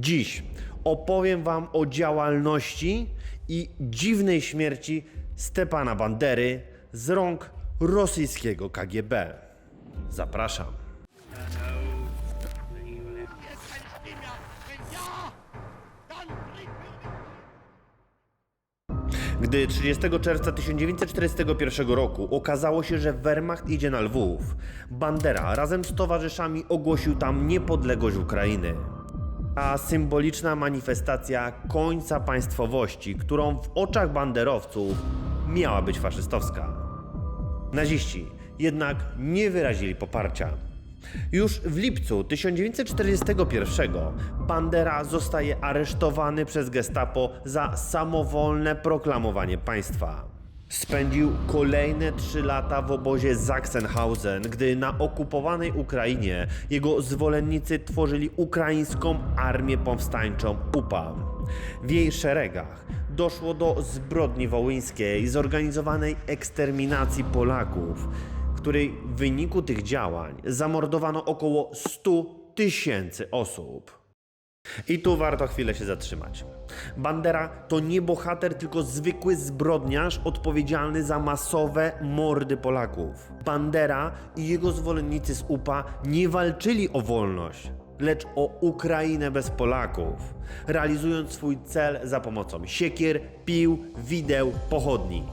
Dziś opowiem Wam o działalności i dziwnej śmierci Stepana Bandery z rąk rosyjskiego KGB. Zapraszam. Gdy 30 czerwca 1941 roku okazało się, że Wehrmacht idzie na Lwów, Bandera razem z towarzyszami ogłosił tam niepodległość Ukrainy. A symboliczna manifestacja końca państwowości, którą w oczach banderowców miała być faszystowska. Naziści jednak nie wyrazili poparcia. Już w lipcu 1941 Bandera zostaje aresztowany przez Gestapo za samowolne proklamowanie państwa. Spędził kolejne trzy lata w obozie Sachsenhausen, gdy na okupowanej Ukrainie jego zwolennicy tworzyli ukraińską armię powstańczą UPA. W jej szeregach doszło do zbrodni wołyńskiej, zorganizowanej eksterminacji Polaków, której w wyniku tych działań zamordowano około 100 tysięcy osób. I tu warto chwilę się zatrzymać. Bandera to nie bohater, tylko zwykły zbrodniarz odpowiedzialny za masowe mordy Polaków. Bandera i jego zwolennicy z UPA nie walczyli o wolność, lecz o Ukrainę bez Polaków, realizując swój cel za pomocą siekier, pił, wideł, pochodni.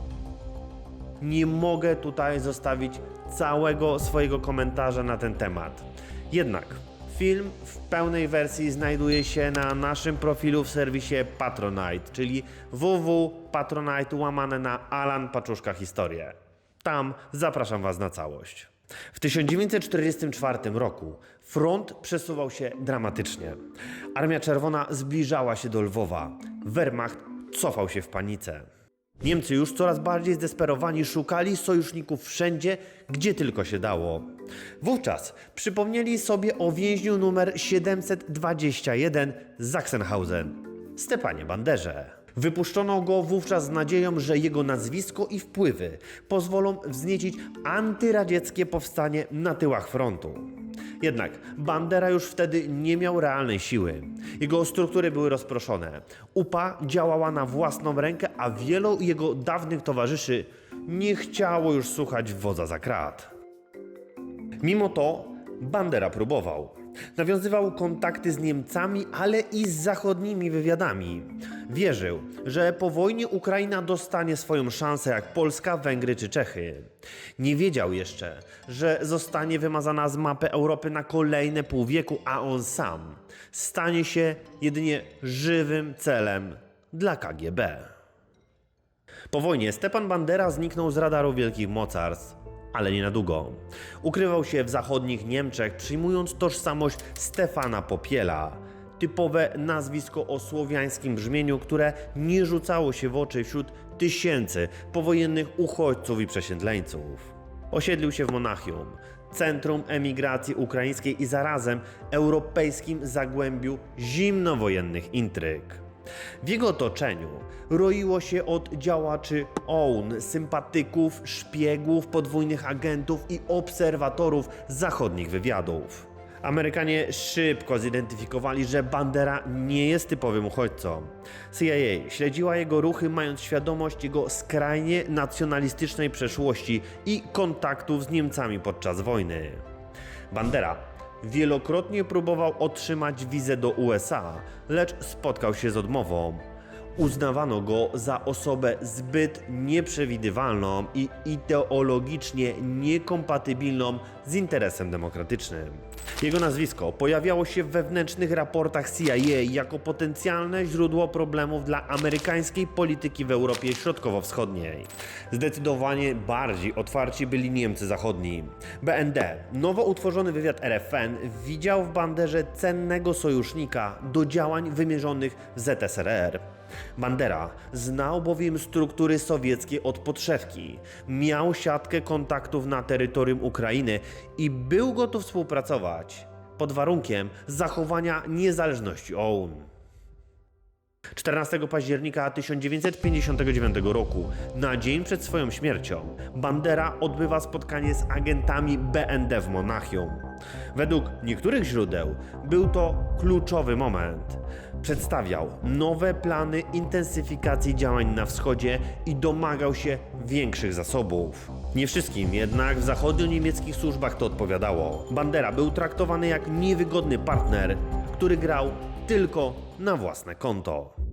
Nie mogę tutaj zostawić całego swojego komentarza na ten temat. Jednak film w pełnej wersji znajduje się na naszym profilu w serwisie Patronite, czyli www.patronite łamane na Alan Paczuszka Historię. Tam zapraszam Was na całość. W 1944 roku front przesuwał się dramatycznie. Armia Czerwona zbliżała się do Lwowa. Wehrmacht cofał się w panice. Niemcy już coraz bardziej zdesperowani szukali sojuszników wszędzie, gdzie tylko się dało. Wówczas przypomnieli sobie o więźniu numer 721 z Sachsenhausen, Stepanie Banderze. Wypuszczono go wówczas z nadzieją, że jego nazwisko i wpływy pozwolą wzniecić antyradzieckie powstanie na tyłach frontu. Jednak Bandera już wtedy nie miał realnej siły. Jego struktury były rozproszone. UPA działała na własną rękę, a wielu jego dawnych towarzyszy nie chciało już słuchać wodza za krat. Mimo to Bandera próbował. Nawiązywał kontakty z Niemcami, ale i z zachodnimi wywiadami. Wierzył, że po wojnie Ukraina dostanie swoją szansę jak Polska, Węgry czy Czechy. Nie wiedział jeszcze, że zostanie wymazana z mapy Europy na kolejne pół wieku, a on sam stanie się jedynie żywym celem dla KGB. Po wojnie Stepan Bandera zniknął z radaru wielkich mocarstw, ale nie na długo. Ukrywał się w zachodnich Niemczech, przyjmując tożsamość Stefana Popiela. Typowe nazwisko o słowiańskim brzmieniu, które nie rzucało się w oczy wśród tysięcy powojennych uchodźców i przesiedleńców. Osiedlił się w Monachium, centrum emigracji ukraińskiej i zarazem europejskim zagłębiu zimnowojennych intryg. W jego otoczeniu roiło się od działaczy OUN, sympatyków, szpiegów, podwójnych agentów i obserwatorów zachodnich wywiadów. Amerykanie szybko zidentyfikowali, że Bandera nie jest typowym uchodźcą. CIA śledziła jego ruchy, mając świadomość jego skrajnie nacjonalistycznej przeszłości i kontaktów z Niemcami podczas wojny. Bandera wielokrotnie próbował otrzymać wizę do USA, lecz spotkał się z odmową. Uznawano go za osobę zbyt nieprzewidywalną i ideologicznie niekompatybilną z interesem demokratycznym. Jego nazwisko pojawiało się w wewnętrznych raportach CIA jako potencjalne źródło problemów dla amerykańskiej polityki w Europie Środkowo-Wschodniej. Zdecydowanie bardziej otwarci byli Niemcy Zachodni. BND, nowo utworzony wywiad RFN, widział w Banderze cennego sojusznika do działań wymierzonych w ZSRR. Bandera znał bowiem struktury sowieckie od podszewki, miał siatkę kontaktów na terytorium Ukrainy i był gotów współpracować pod warunkiem zachowania niezależności OUN. 14 października 1959 roku, na dzień przed swoją śmiercią, Bandera odbywa spotkanie z agentami BND w Monachium. Według niektórych źródeł był to kluczowy moment. Przedstawiał nowe plany intensyfikacji działań na wschodzie i domagał się większych zasobów. Nie wszystkim jednak w zachodnio-niemieckich służbach to odpowiadało. Bandera był traktowany jak niewygodny partner, który grał tylko na własne konto.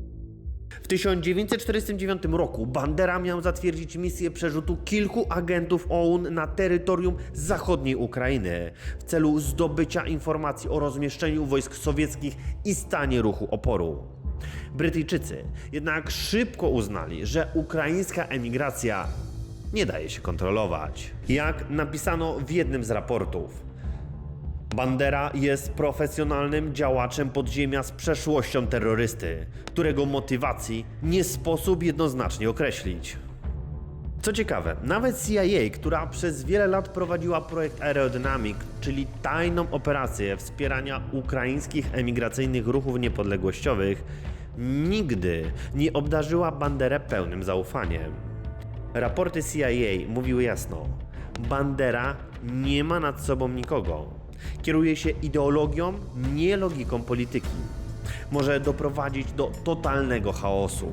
W 1949 roku Bandera miał zatwierdzić misję przerzutu kilku agentów OUN na terytorium zachodniej Ukrainy w celu zdobycia informacji o rozmieszczeniu wojsk sowieckich i stanie ruchu oporu. Brytyjczycy jednak szybko uznali, że ukraińska emigracja nie daje się kontrolować. Jak napisano w jednym z raportów, Bandera jest profesjonalnym działaczem podziemia z przeszłością terrorysty, którego motywacji nie sposób jednoznacznie określić. Co ciekawe, nawet CIA, która przez wiele lat prowadziła projekt Aerodynamic, czyli tajną operację wspierania ukraińskich emigracyjnych ruchów niepodległościowych, nigdy nie obdarzyła Banderę pełnym zaufaniem. Raporty CIA mówiły jasno: Bandera nie ma nad sobą nikogo. Kieruje się ideologią, nie logiką polityki. Może doprowadzić do totalnego chaosu.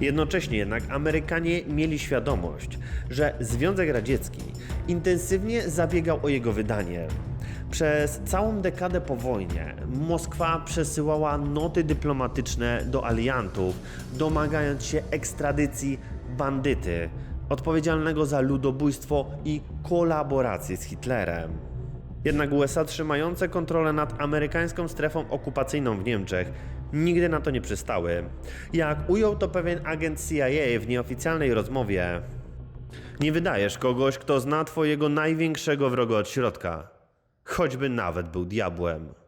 Jednocześnie jednak Amerykanie mieli świadomość, że Związek Radziecki intensywnie zabiegał o jego wydanie. Przez całą dekadę po wojnie Moskwa przesyłała noty dyplomatyczne do aliantów, domagając się ekstradycji bandyty odpowiedzialnego za ludobójstwo i kolaborację z Hitlerem. Jednak USA trzymające kontrolę nad amerykańską strefą okupacyjną w Niemczech nigdy na to nie przystały. Jak ujął to pewien agent CIA w nieoficjalnej rozmowie, nie wydajesz kogoś, kto zna twojego największego wroga od środka, choćby nawet był diabłem.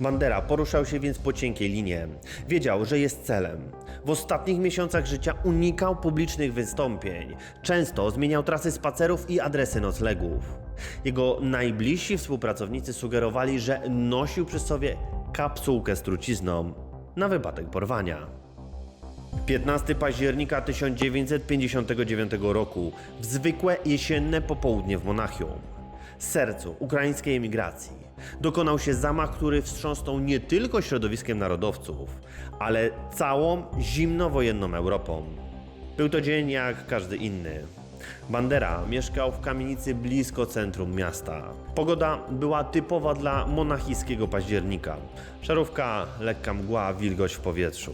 Bandera poruszał się więc po cienkiej linie. Wiedział, że jest celem. W ostatnich miesiącach życia unikał publicznych wystąpień. Często zmieniał trasy spacerów i adresy noclegów. Jego najbliżsi współpracownicy sugerowali, że nosił przy sobie kapsułkę z trucizną na wypadek porwania. 15 października 1959 roku w zwykłe jesienne popołudnie w Monachium, sercu ukraińskiej emigracji, dokonał się zamach, który wstrząsnął nie tylko środowiskiem narodowców, ale całą zimnowojenną Europą. Był to dzień jak każdy inny. Bandera mieszkał w kamienicy blisko centrum miasta. Pogoda była typowa dla monachijskiego października. Szarówka, lekka mgła, wilgoć w powietrzu.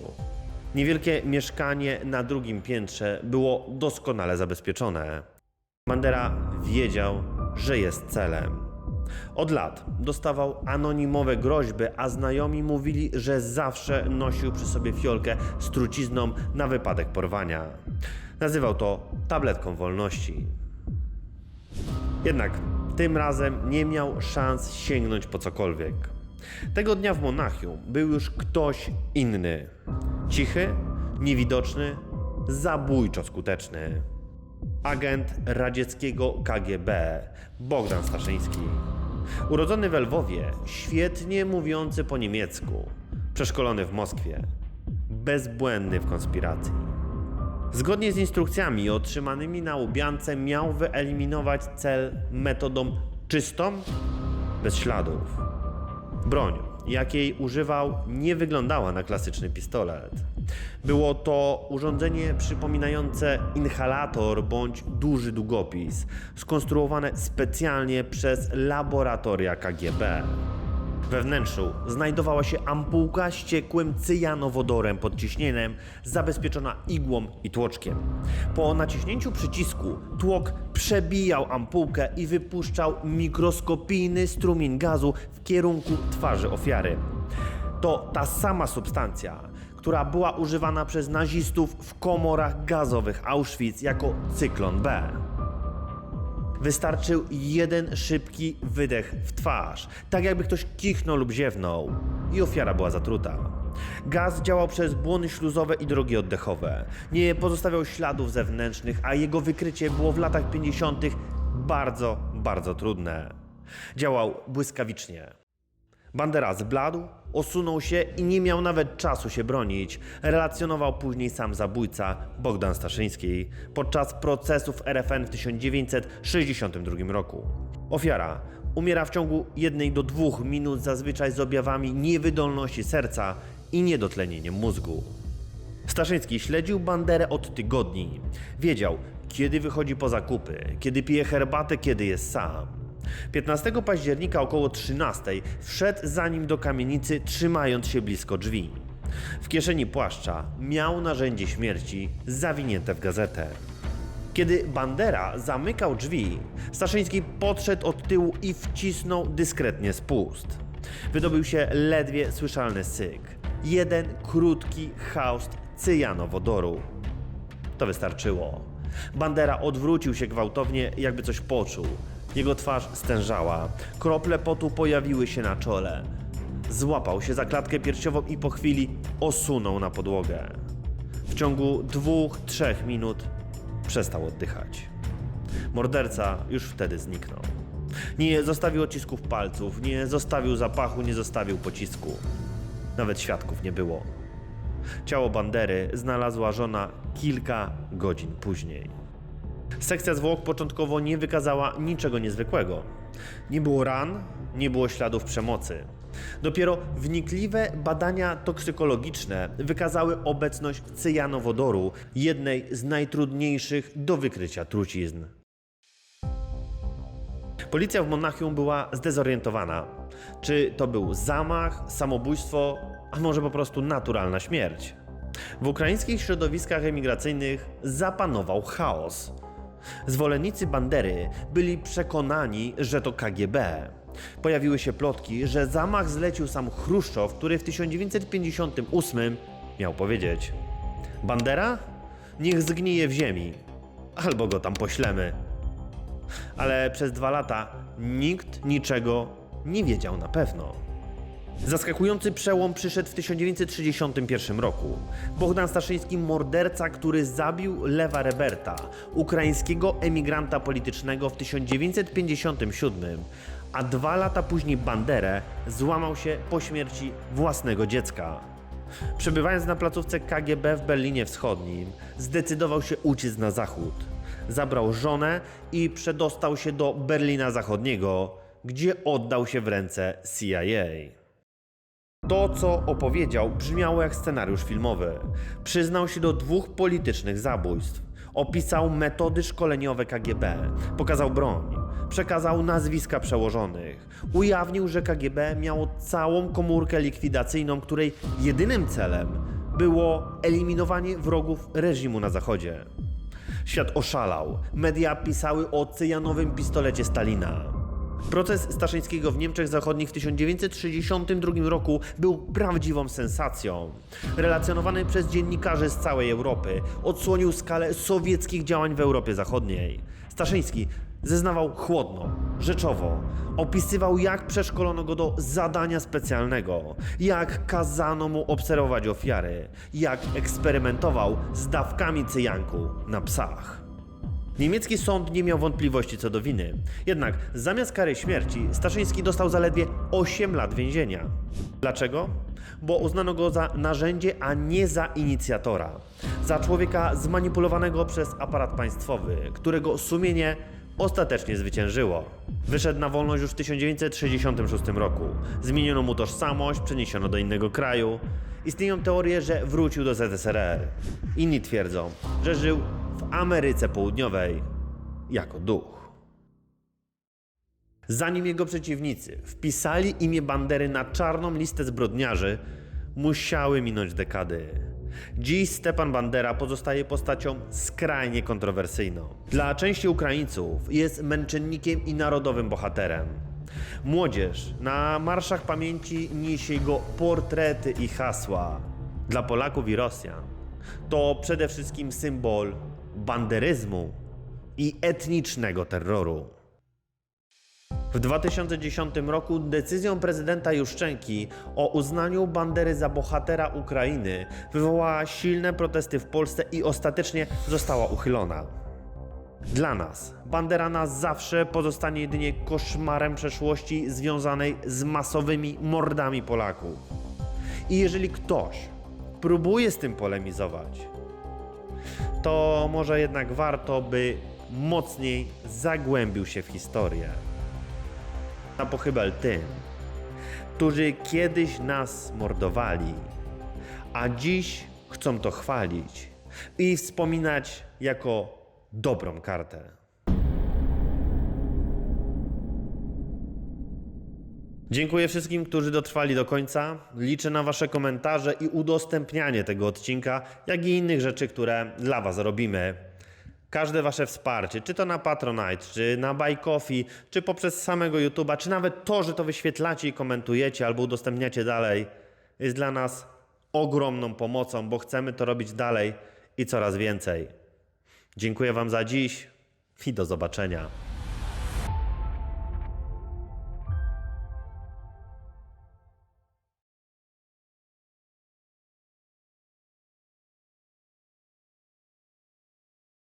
Niewielkie mieszkanie na drugim piętrze było doskonale zabezpieczone. Bandera wiedział, że jest celem. Od lat dostawał anonimowe groźby, a znajomi mówili, że zawsze nosił przy sobie fiolkę z trucizną na wypadek porwania. Nazywał to tabletką wolności. Jednak tym razem nie miał szans sięgnąć po cokolwiek. Tego dnia w Monachium był już ktoś inny. Cichy, niewidoczny, zabójczo skuteczny. Agent radzieckiego KGB Bogdan Staszyński. Urodzony w Lwowie, świetnie mówiący po niemiecku, przeszkolony w Moskwie, bezbłędny w konspiracji. Zgodnie z instrukcjami otrzymanymi na Łubiance miał wyeliminować cel metodą czystą, bez śladów. Broń, jakiej używał, nie wyglądała na klasyczny pistolet. Było to urządzenie przypominające inhalator bądź duży długopis, skonstruowane specjalnie przez laboratoria KGB. We wnętrzu znajdowała się ampułka z ciekłym cyjanowodorem pod ciśnieniem, zabezpieczona igłą i tłoczkiem. Po naciśnięciu przycisku tłok przebijał ampułkę i wypuszczał mikroskopijny strumień gazu w kierunku twarzy ofiary. To ta sama substancja, która była używana przez nazistów w komorach gazowych Auschwitz jako cyklon B. Wystarczył jeden szybki wydech w twarz, tak jakby ktoś kichnął lub ziewnął, i ofiara była zatruta. Gaz działał przez błony śluzowe i drogi oddechowe. Nie pozostawiał śladów zewnętrznych, a jego wykrycie było w latach 50. bardzo, bardzo trudne. Działał błyskawicznie. Bandera zbladł, osunął się i nie miał nawet czasu się bronić, relacjonował później sam zabójca Bogdan Staszyński podczas procesów RFN w 1962 roku. Ofiara umiera w ciągu jednej do dwóch minut, zazwyczaj z objawami niewydolności serca i niedotlenieniem mózgu. Staszyński śledził Banderę od tygodni. Wiedział, kiedy wychodzi po zakupy, kiedy pije herbatę, kiedy jest sam. 15 października około 13 wszedł za nim do kamienicy, trzymając się blisko drzwi. W kieszeni płaszcza miał narzędzie śmierci zawinięte w gazetę. Kiedy Bandera zamykał drzwi, Staszyński podszedł od tyłu i wcisnął dyskretnie spust. Wydobył się ledwie słyszalny syk. Jeden krótki chaust cyjanowodoru. To wystarczyło. Bandera odwrócił się gwałtownie, jakby coś poczuł. Jego twarz stężała, krople potu pojawiły się na czole. Złapał się za klatkę piersiową i po chwili osunął na podłogę. W ciągu dwóch, trzech minut przestał oddychać. Morderca już wtedy zniknął. Nie zostawił odcisków palców, nie zostawił zapachu, nie zostawił pocisku. Nawet świadków nie było. Ciało Bandery znalazła żona kilka godzin później. Sekcja zwłok początkowo nie wykazała niczego niezwykłego. Nie było ran, nie było śladów przemocy. Dopiero wnikliwe badania toksykologiczne wykazały obecność cyjanowodoru, jednej z najtrudniejszych do wykrycia trucizn. Policja w Monachium była zdezorientowana. Czy to był zamach, samobójstwo, a może po prostu naturalna śmierć? W ukraińskich środowiskach emigracyjnych zapanował chaos. Zwolennicy Bandery byli przekonani, że to KGB. Pojawiły się plotki, że zamach zlecił sam Chruszczow, który w 1958 miał powiedzieć: Bandera? Niech zgnije w ziemi, albo go tam poślemy. Ale przez dwa lata nikt niczego nie wiedział na pewno. Zaskakujący przełom przyszedł w 1961 roku. Bogdan Staszyński, morderca, który zabił Lewa Reberta, ukraińskiego emigranta politycznego w 1957, a dwa lata później Banderę, złamał się po śmierci własnego dziecka. Przebywając na placówce KGB w Berlinie Wschodnim, zdecydował się uciec na zachód. Zabrał żonę i przedostał się do Berlina Zachodniego, gdzie oddał się w ręce CIA. To, co opowiedział, brzmiało jak scenariusz filmowy. Przyznał się do dwóch politycznych zabójstw. Opisał metody szkoleniowe KGB, pokazał broń, przekazał nazwiska przełożonych. Ujawnił, że KGB miało całą komórkę likwidacyjną, której jedynym celem było eliminowanie wrogów reżimu na Zachodzie. Świat oszalał. Media pisały o cyjanowym pistolecie Stalina. Proces Staszyńskiego w Niemczech Zachodnich w 1962 roku był prawdziwą sensacją. Relacjonowany przez dziennikarzy z całej Europy, odsłonił skalę sowieckich działań w Europie Zachodniej. Staszyński zeznawał chłodno, rzeczowo, opisywał jak przeszkolono go do zadania specjalnego, jak kazano mu obserwować ofiary, jak eksperymentował z dawkami cyjanku na psach. Niemiecki sąd nie miał wątpliwości co do winy. Jednak zamiast kary śmierci Staszyński dostał zaledwie 8 lat więzienia. Dlaczego? Bo uznano go za narzędzie, a nie za inicjatora. Za człowieka zmanipulowanego przez aparat państwowy, którego sumienie ostatecznie zwyciężyło. Wyszedł na wolność już w 1966 roku. Zmieniono mu tożsamość, przeniesiono do innego kraju. Istnieją teorie, że wrócił do ZSRR. Inni twierdzą, że żył Ameryce Południowej jako duch. Zanim jego przeciwnicy wpisali imię Bandery na czarną listę zbrodniarzy, musiały minąć dekady. Dziś Stepan Bandera pozostaje postacią skrajnie kontrowersyjną. Dla części Ukraińców jest męczennikiem i narodowym bohaterem. Młodzież na marszach pamięci niesie jego portrety i hasła. Dla Polaków i Rosjan to przede wszystkim symbol banderyzmu i etnicznego terroru. W 2010 roku decyzją prezydenta Juszczenki o uznaniu Bandery za bohatera Ukrainy wywołała silne protesty w Polsce i ostatecznie została uchylona. Dla nas Bandera na zawsze pozostanie jedynie koszmarem przeszłości związanej z masowymi mordami Polaków. I jeżeli ktoś próbuje z tym polemizować, to może jednak warto, by mocniej zagłębił się w historię. Na pochybel tym, którzy kiedyś nas mordowali, a dziś chcą to chwalić i wspominać jako dobrą kartę. Dziękuję wszystkim, którzy dotrwali do końca. Liczę na Wasze komentarze i udostępnianie tego odcinka, jak i innych rzeczy, które dla Was robimy. Każde Wasze wsparcie, czy to na Patronite, czy na Buy Coffee, czy poprzez samego YouTube'a, czy nawet to, że to wyświetlacie i komentujecie albo udostępniacie dalej, jest dla nas ogromną pomocą, bo chcemy to robić dalej i coraz więcej. Dziękuję Wam za dziś i do zobaczenia.